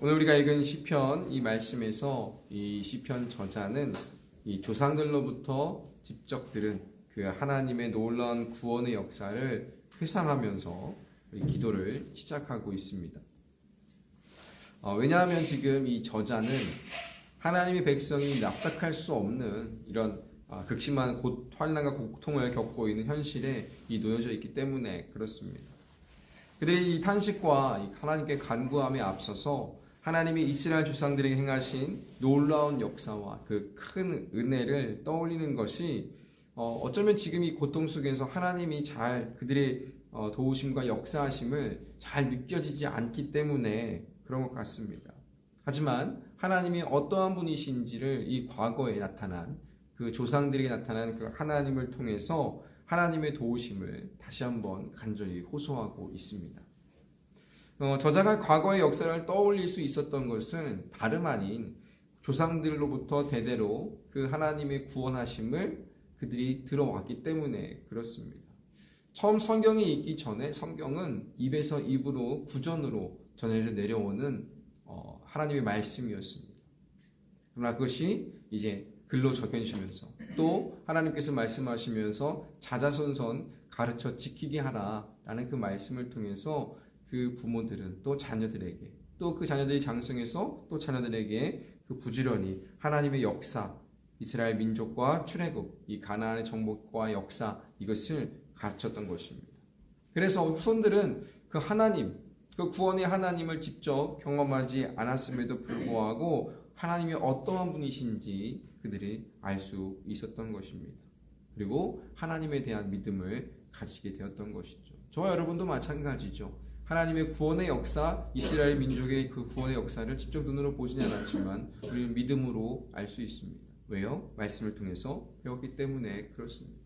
오늘 우리가 읽은 시편 이 말씀에서 이 시편 저자는 이 조상들로부터 직접 들은 그 하나님의 놀라운 구원의 역사를 회상하면서 이 기도를 시작하고 있습니다. 어, 왜냐하면 지금 이 저자는 하나님의 백성이 납득할 수 없는 이런 아, 극심한 고, 환난과 고통을 겪고 있는 현실에 이 놓여져 있기 때문에 그렇습니다. 그들이 이 탄식과 이 하나님께 간구함에 앞서서 하나님이 이스라엘 조상들에게 행하신 놀라운 역사와 그 큰 은혜를 떠올리는 것이 어, 어쩌면 지금 이 고통 속에서 하나님이 잘 그들의 어, 도우심과 역사하심을 잘 느껴지지 않기 때문에 그런 것 같습니다. 하지만 하나님이 어떠한 분이신지를 이 과거에 나타난 그 조상들에게 나타난 그 하나님을 통해서 하나님의 도우심을 다시 한번 간절히 호소하고 있습니다. 어, 저자가 과거의 역사를 떠올릴 수 있었던 것은 다름 아닌 조상들로부터 대대로 그 하나님의 구원하심을 그들이 들어왔기 때문에 그렇습니다. 처음 성경이 있기 전에 성경은 입에서 입으로 구전으로 전해져 내려오는 어, 하나님의 말씀이었습니다. 그러나 그것이 이제 글로 적혀지면서 또 하나님께서 말씀하시면서 자자손손 가르쳐 지키게 하라라는 그 말씀을 통해서 그 부모들은 또 자녀들에게 또 그 자녀들이 장성해서 또 자녀들에게 그 부지런히 하나님의 역사 이스라엘 민족과 출애굽 이 가나안의 정복과 역사 이것을 가르쳤던 것입니다. 그래서 후손들은 그 하나님 그 구원의 하나님을 직접 경험하지 않았음에도 불구하고 하나님이 어떠한 분이신지 그들이 알 수 있었던 것입니다. 그리고 하나님에 대한 믿음을 가지게 되었던 것이죠. 저와 여러분도 마찬가지죠. 하나님의 구원의 역사, 이스라엘 민족의 그 구원의 역사를 직접 눈으로 보지는 않았지만 우리는 믿음으로 알 수 있습니다. 왜요? 말씀을 통해서 배웠기 때문에 그렇습니다.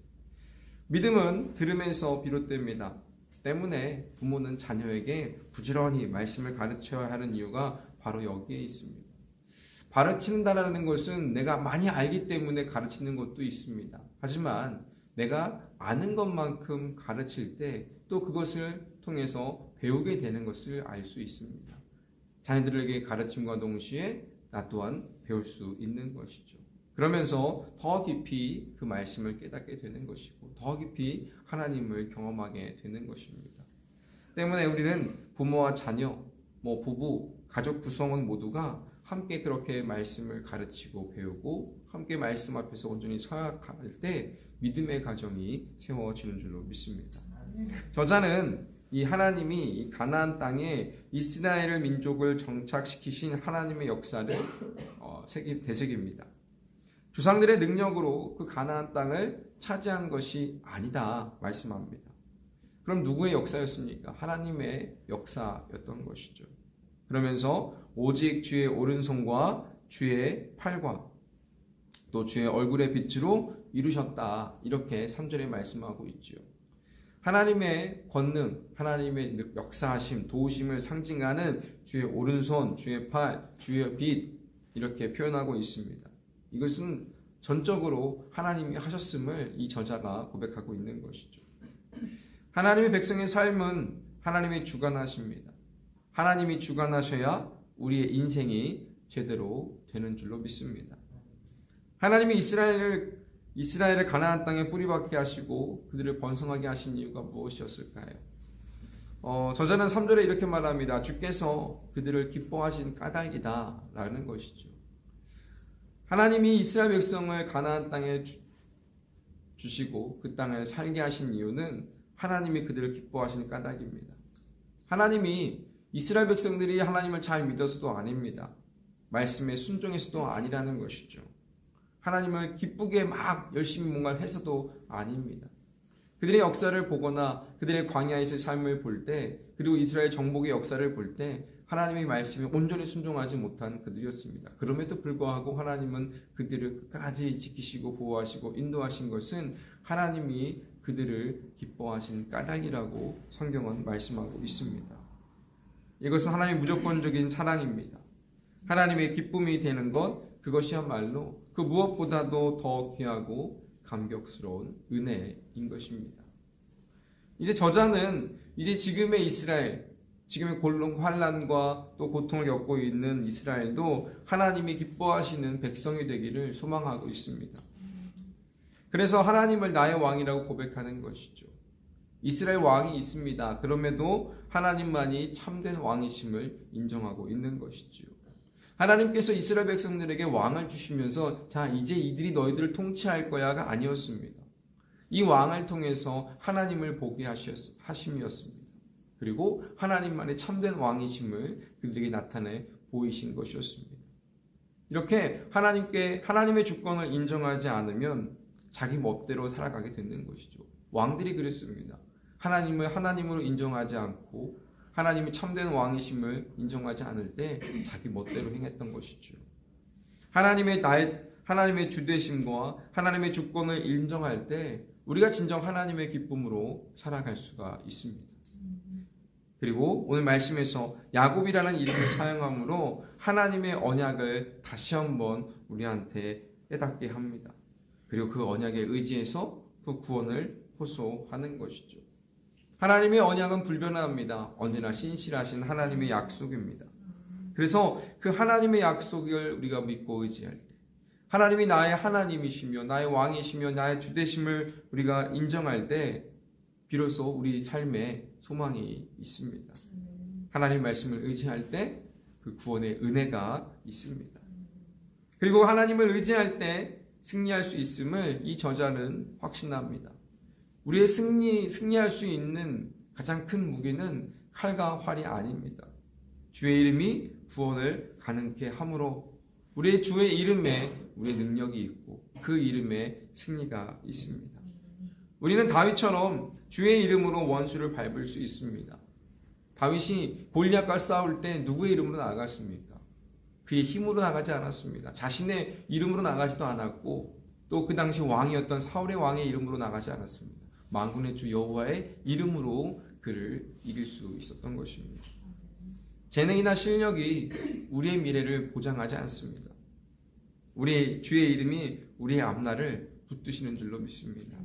믿음은 들음에서 비롯됩니다. 때문에 부모는 자녀에게 부지런히 말씀을 가르쳐야 하는 이유가 바로 여기에 있습니다. 가르친다라는 것은 내가 많이 알기 때문에 가르치는 것도 있습니다. 하지만 내가 아는 것만큼 가르칠 때 또 그것을 통해서 배우게 되는 것을 알 수 있습니다. 자녀들에게 가르침과 동시에 나 또한 배울 수 있는 것이죠. 그러면서 더 깊이 그 말씀을 깨닫게 되는 것이고 더 깊이 하나님을 경험하게 되는 것입니다. 때문에 우리는 부모와 자녀, 뭐 부부, 가족 구성원 모두가 함께 그렇게 말씀을 가르치고 배우고 함께 말씀 앞에서 온전히 서야 할때 믿음의 가정이 세워지는 줄로 믿습니다. 저자는 이 하나님이 이 가나안 땅에 이스라엘 민족을 정착시키신 하나님의 역사를 어, 되새깁니다. 조상들의 능력으로 그 가나안 땅을 차지한 것이 아니다 말씀합니다. 그럼 누구의 역사였습니까? 하나님의 역사였던 것이죠. 그러면서 오직 주의 오른손과 주의 팔과 또 주의 얼굴의 빛으로 이루셨다. 이렇게 3절에 말씀하고 있지요. 하나님의 권능, 하나님의 역사하심, 도우심을 상징하는 주의 오른손, 주의 팔, 주의 빛 이렇게 표현하고 있습니다. 이것은 전적으로 하나님이 하셨음을 이 저자가 고백하고 있는 것이죠. 하나님의 백성의 삶은 하나님의 주관하십니다. 하나님이 주관하셔야 우리의 인생이 제대로 되는 줄로 믿습니다. 하나님이 이스라엘을 이스라엘을 가나안 땅에 뿌리박게 하시고 그들을 번성하게 하신 이유가 무엇이었을까요? 어, 저자는 3절에 이렇게 말합니다. 주께서 그들을 기뻐하신 까닭이다라는 것이죠. 하나님이 이스라엘 백성을 가나안 땅에 주, 주시고 그 땅을 살게 하신 이유는 하나님이 그들을 기뻐하신 까닭입니다. 하나님이 이스라엘 백성들이 하나님을 잘 믿어서도 아닙니다. 말씀에 순종해서도 아니라는 것이죠. 하나님을 기쁘게 막 열심히 뭔가를 해서도 아닙니다. 그들의 역사를 보거나 그들의 광야에서의 삶을 볼 때, 그리고 이스라엘 정복의 역사를 볼 때, 하나님의 말씀에 온전히 순종하지 못한 그들이었습니다. 그럼에도 불구하고 하나님은 그들을 끝까지 지키시고 보호하시고 인도하신 것은 하나님이 그들을 기뻐하신 까닭이라고 성경은 말씀하고 있습니다. 이것은 하나님의 무조건적인 사랑입니다. 하나님의 기쁨이 되는 것, 그것이야말로 그 무엇보다도 더 귀하고 감격스러운 은혜인 것입니다. 이제 저자는 이제 지금의 이스라엘, 지금의 골롱 환란과 또 고통을 겪고 있는 이스라엘도 하나님이 기뻐하시는 백성이 되기를 소망하고 있습니다. 그래서 하나님을 나의 왕이라고 고백하는 것이죠. 이스라엘 왕이 있습니다. 그럼에도 하나님만이 참된 왕이심을 인정하고 있는 것이지요. 하나님께서 이스라엘 백성들에게 왕을 주시면서 자 이제 이들이 너희들을 통치할 거야가 아니었습니다. 이 왕을 통해서 하나님을 보게 하셨, 하심이었습니다. 그리고 하나님만의 참된 왕이심을 그들에게 나타내 보이신 것이었습니다. 이렇게 하나님께 하나님의 주권을 인정하지 않으면 자기 멋대로 살아가게 되는 것이죠. 왕들이 그랬습니다. 하나님을 하나님으로 인정하지 않고 하나님이 참된 왕이심을 인정하지 않을 때 자기 멋대로 행했던 것이죠. 하나님의 나의 하나님의 주되심과 하나님의 주권을 인정할 때 우리가 진정 하나님의 기쁨으로 살아갈 수가 있습니다. 그리고 오늘 말씀에서 야곱이라는 이름을 사용함으로 하나님의 언약을 다시 한번 우리한테 깨닫게 합니다. 그리고 그 언약에 의지해서 그 구원을 호소하는 것이죠. 하나님의 언약은 불변합니다. 언제나 신실하신 하나님의 약속입니다. 그래서 그 하나님의 약속을 우리가 믿고 의지할 때, 하나님이 나의 하나님이시며 나의 왕이시며 나의 주되심을 우리가 인정할 때, 비로소 우리 삶에 소망이 있습니다. 하나님 말씀을 의지할 때 그 구원의 은혜가 있습니다. 그리고 하나님을 의지할 때 승리할 수 있음을 이 저자는 확신합니다. 우리의 승리, 승리할 수 있는 가장 큰 무기는 칼과 활이 아닙니다. 주의 이름이 구원을 가능케 함으로 우리의 주의 이름에 우리의 능력이 있고 그 이름에 승리가 있습니다. 우리는 다윗처럼 주의 이름으로 원수를 밟을 수 있습니다. 다윗이 골리앗과 싸울 때 누구의 이름으로 나갔습니까? 그의 힘으로 나가지 않았습니다. 자신의 이름으로 나가지도 않았고 또 그 당시 왕이었던 사울의 왕의 이름으로 나가지 않았습니다. 만군의 주 여호와의 이름으로 그를 이길 수 있었던 것입니다. 재능이나 실력이 우리의 미래를 보장하지 않습니다. 우리 주의 이름이 우리의 앞날을 붙드시는 줄로 믿습니다.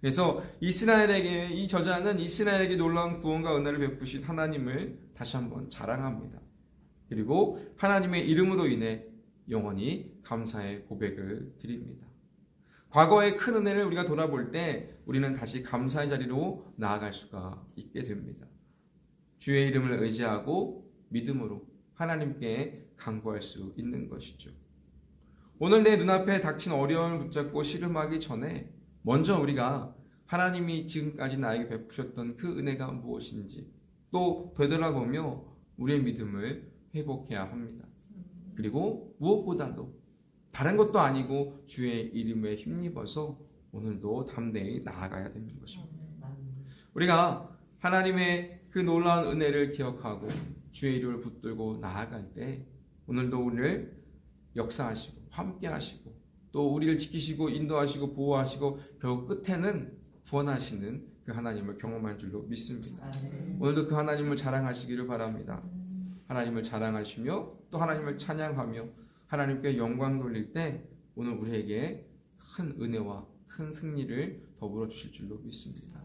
그래서 이스라엘에게 이 저자는 이스라엘에게 놀라운 구원과 은혜를 베푸신 하나님을 다시 한번 자랑합니다. 그리고 하나님의 이름으로 인해 영원히 감사의 고백을 드립니다. 과거의 큰 은혜를 우리가 돌아볼 때 우리는 다시 감사의 자리로 나아갈 수가 있게 됩니다. 주의 이름을 의지하고 믿음으로 하나님께 간구할 수 있는 것이죠. 오늘 내 눈앞에 닥친 어려움을 붙잡고 씨름하기 전에 먼저 우리가 하나님이 지금까지 나에게 베푸셨던 그 은혜가 무엇인지 또 되돌아보며 우리의 믿음을 회복해야 합니다. 그리고 무엇보다도 다른 것도 아니고 주의 이름에 힘입어서 오늘도 담대히 나아가야 되는 것입니다. 우리가 하나님의 그 놀라운 은혜를 기억하고 주의 이름을 붙들고 나아갈 때 오늘도 오늘 역사하시고 함께 하시고 또 우리를 지키시고 인도하시고 보호하시고 결국 끝에는 구원하시는 그 하나님을 경험할 줄로 믿습니다. 오늘도 그 하나님을 자랑하시기를 바랍니다. 하나님을 자랑하시며 또 하나님을 찬양하며 하나님께 영광 돌릴 때 오늘 우리에게 큰 은혜와 큰 승리를 더불어 주실 줄로 믿습니다.